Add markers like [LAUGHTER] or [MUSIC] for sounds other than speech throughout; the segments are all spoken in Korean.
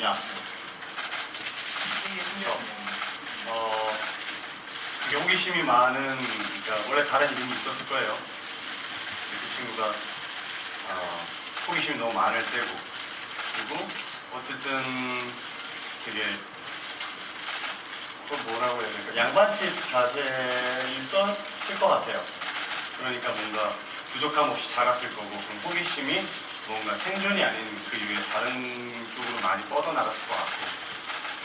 야, 어, 그게 호기심이 많은, 그러니까 원래 다른 이름이 있었을 거예요. 그 친구가 어, 호기심이 너무 많을 때고, 그리고 어쨌든 되게 또 뭐라고 해야 될까? 양반집 자세에 있었을 것 같아요. 그러니까 뭔가 부족함 없이 자랐을 거고, 그럼 호기심이 뭔가 생존이 아닌 그 이후에 다른 쪽으로 많이 뻗어나갔을 것 같고,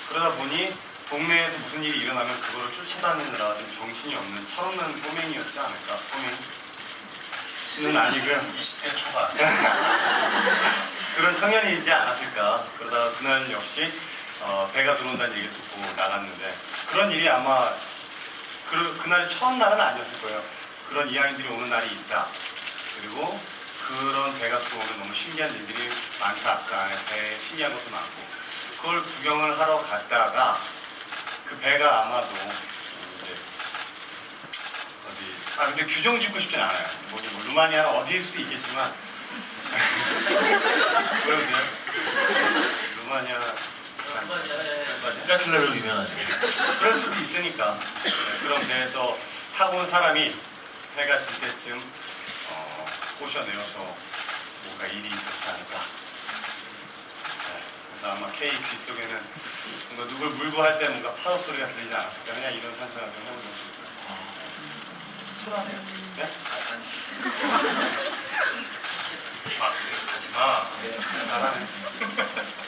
그러다 보니 동네에서 무슨 일이 일어나면 그거를 쫓아다니느라 좀 정신이 없는 철없는 꼬맹이였지 않을까? 꼬맹이는 아니고요. 20대 초반. [LAUGHS] 그런 청년이지 않았을까. 그러다가 그날 역시 어, 배가 들어온다는 얘기를 듣고 나갔는데 그런 일이 아마 그, 그날이 처음 날은 아니었을 거예요. 그런 이야기들이 오는 날이 있다. 그리고 그런 배가 들어오면 너무 신기한 일들이 많다. 그 안에 배에 신기한 것도 많고 그걸 구경을 하러 갔다가 그 배가 아마도 이제 어디 아 근데 규정 짓고 싶진 않아요. 뭐, 뭐 루마니아 어디일 수도 있겠지만 [LAUGHS] 왜 웃어요? 루마니아 드라큘라로 유명하죠. 그럴 수도 있으니까 네, 그런 배에서 타고 온 사람이 해가 질 때쯤 어, 꼬셔내어서 뭔가 일이 있었지 않을까 네, 그래서 아마 K 귀 속에는 뭔가 누굴 물고 할 때 뭔가 파도 소리가 들리지 않았을까 그냥 이런 상상을 좀 해보는 거죠 소라네요. 네? 아, 그래, 가지 마. 잘하네 [LAUGHS]